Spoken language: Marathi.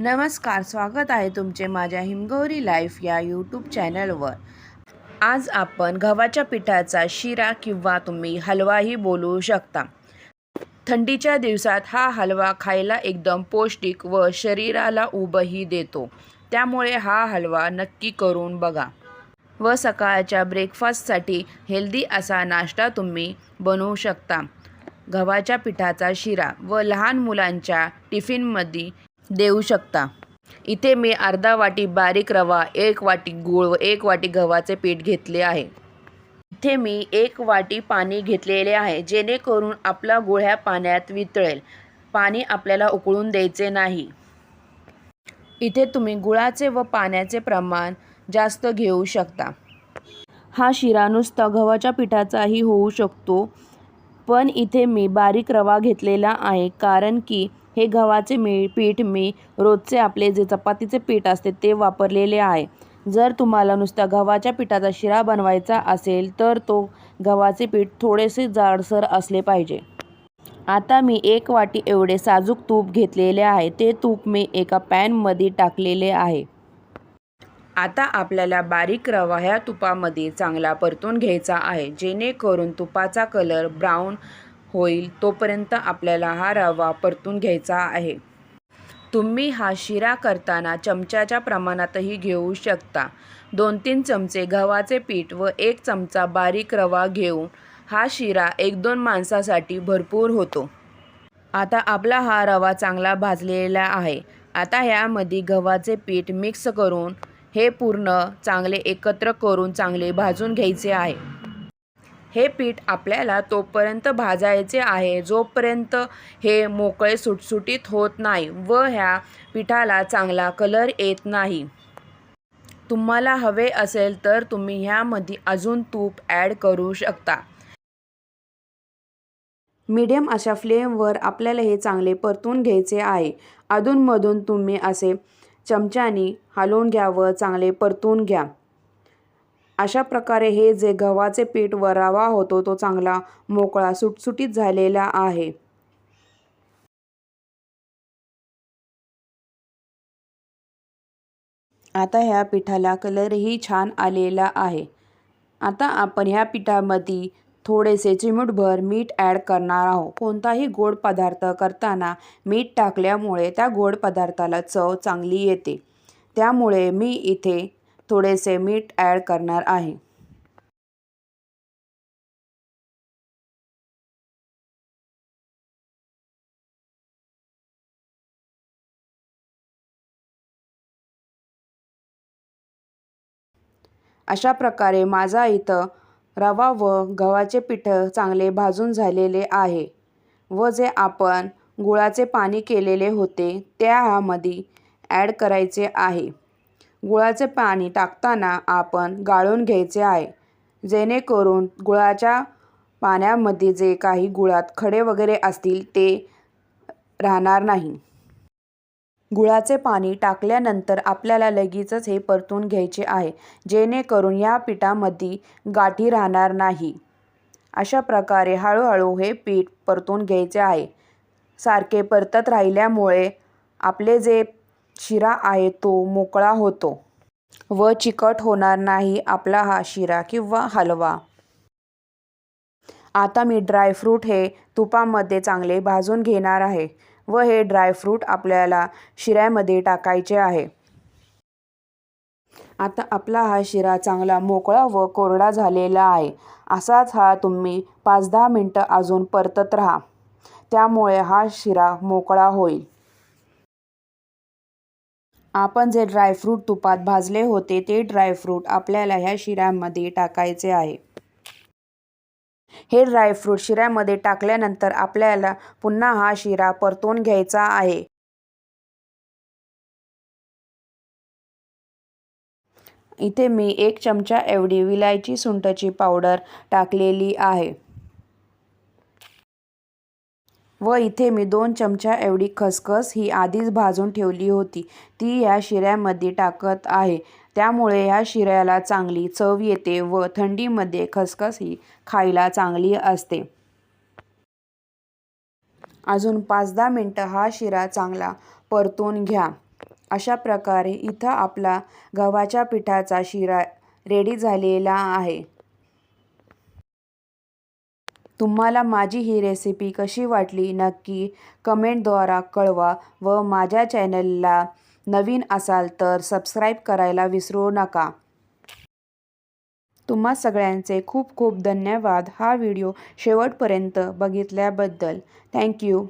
नमस्कार स्वागत आहे तुमचे माझ्या हिमगौरी लाईफ या यूट्यूब चॅनलवर. आज आपण गव्हाच्या पिठाचा शिरा किंवा तुम्ही हलवाही बोलू शकता. थंडीच्या दिवसात हा हलवा खायला एकदम पौष्टिक व शरीराला उबही देतो. त्यामुळे हा हलवा नक्की करून बघा. व सकाळच्या ब्रेकफास्टसाठी हेल्दी असा नाश्ता तुम्ही बनवू शकता. गव्हाच्या पिठाचा शिरा व लहान मुलांच्या टिफिनमध्ये देऊ शकता. इथे मी अर्धा वाटी बारीक रवा एक वाटी गूळ व एक वाटी गव्हाचे पीठ घेतले आहे. इथे मी एक वाटी पाणी घेतलेले आहे जेणेकरून आपला गुळ ह्या पाण्यात वितळेल. पाणी आपल्याला उकळून द्यायचे नाही. इथे तुम्ही गुळाचे व पाण्याचे प्रमाण जास्त घेऊ शकता. हा शिरा नुसता गव्हाच्या पिठाचाही होऊ शकतो पण इथे मी बारीक रवा घेतलेला आहे कारण की हे गव्हाचे मी पीठ मी रोजचे आपले जे चपातीचे पीठ असते ते वापरलेले आहे. जर तुम्हाला नुसता गव्हाच्या पिठाचा शिरा बनवायचा असेल तर तो गव्हाचे पीठ थोडेसे जाडसर असले पाहिजे. आता मी एक वाटी एवढे साजूक तूप घेतलेले आहे. ते तूप मी एका पॅनमध्ये टाकलेले आहे. आता आपल्याला बारीक रवा ह्या तुपामध्ये चांगला परतून घ्यायचा आहे. जेणेकरून तुपाचा कलर ब्राऊन होईल तोपर्यंत आपल्याला हा रवा परतून घ्यायचा आहे. तुम्ही हा शिरा करताना चमच्याच्या प्रमाणातही घेऊ शकता. दोन तीन चमचे गव्हाचे पीठ व एक चमचा बारीक रवा घेऊन हा शिरा एक दोन माणसासाठी भरपूर होतो. आता आपला हा रवा चांगला भाजलेला आहे. आता ह्यामध्ये गव्हाचे पीठ मिक्स करून हे पूर्ण चांगले एकत्र करून चांगले भाजून घ्यायचे आहे. हे पीठ आपल्याला तोपर्यंत भाजायचे आहे. जोपर्यंत हे मोकळे सुटसुटीत होत नाही व ह्या पिठाला चांगला कलर येत नाही. तुम्हाला हवे असेल तर तुम्ही ह्यामध्ये अजून तूप ॲड करू शकता. मीडियम अशा फ्लेमवर आपल्याला हे चांगले परतून घ्यायचे आहे. अधूनमधून तुम्ही असे चमच्यानी हलवून घ्या व चांगले परतून घ्या. अशा प्रकारे हे जे गव्हाचे पीठ वरावा होतो तो चांगला मोकळा सुटसुटीत झालेला आहे. आता ह्या पिठाला कलरही छान आलेला आहे. आता आपण ह्या पिठामध्ये थोडेसे चिमूटभर मीठ ॲड करणार आहोत. कोणताही गोड पदार्थ करताना मीठ टाकल्यामुळे त्या गोड पदार्थाला चव चांगली येते. त्यामुळे मी इथे थोडेसे मीठ ॲड करणार आहे. अशा प्रकारे माझा इथं रवा व गव्हाचे पीठ चांगले भाजून झालेले आहे व जे आपण गुळाचे पाणी केलेले होते त्यामध्ये ॲड करायचे आहे. गुळाचे पाणी टाकताना आपण गाळून घ्यायचे आहे. जेणेकरून गुळाच्या पाण्यामध्ये जे काही गुळात खडे वगैरे असतील ते राहणार नाही. गुळाचे पाणी टाकल्यानंतर आपल्याला लगेचच हे परतून घ्यायचे आहे जेणेकरून या पिठामध्ये गाठी राहणार नाही. अशा प्रकारे हळूहळू हे पीठ परतून घ्यायचे आहे. सारखे परतत राहिल्यामुळे आपले जे शिरा आहे तो मोकळा होतो. व चिकट होणार नाही आपला हा शिरा किंवा हलवा. आता मी ड्रायफ्रूट हे तुपामध्ये चांगले भाजून घेणार आहे व हे ड्रायफ्रूट आपल्याला शिऱ्यामध्ये टाकायचे आहे. आता आपला हा शिरा चांगला मोकळा व कोरडा झालेला आहे. असाच हा तुम्ही पाच दहा मिनटं अजून परतत राहा. त्यामुळे हा शिरा मोकळा होईल. आपण जे ड्रायफ्रूट तुपात भाजले होते ते ड्रायफ्रूट आपल्याला ह्या शिऱ्यामध्ये टाकायचे आहे. हे ड्रायफ्रूट शिऱ्यामध्ये टाकल्यानंतर आपल्याला पुन्हा हा शिरा परतून घ्यायचा आहे. इथे मी एक चमचा एवढी विलायची सुंठची पावडर टाकलेली आहे. व इथे मी दोन चमचा एवढी खसखस ही आधीच भाजून ठेवली होती. ती या शिऱ्यामध्ये टाकत आहे. त्यामुळे ह्या शिऱ्याला चांगली चव येते व थंडीमध्ये खसखस ही खायला चांगली असते. अजून पाच दहा मिनटं हा शिरा चांगला परतून घ्या. अशा प्रकारे इथं आपला गव्हाच्या पिठाचा शिरा रेडी झालेला आहे. तुम्हाला माझी ही रेसिपी कशी वाटली नक्की कमेंटद्वारा कळवा व माझ्या चॅनलला नवीन असाल तर सबस्क्राईब करायला विसरू नका. तुम्हा सगळ्यांचे खूप खूप धन्यवाद हा व्हिडिओ शेवटपर्यंत बघितल्याबद्दल. थँक्यू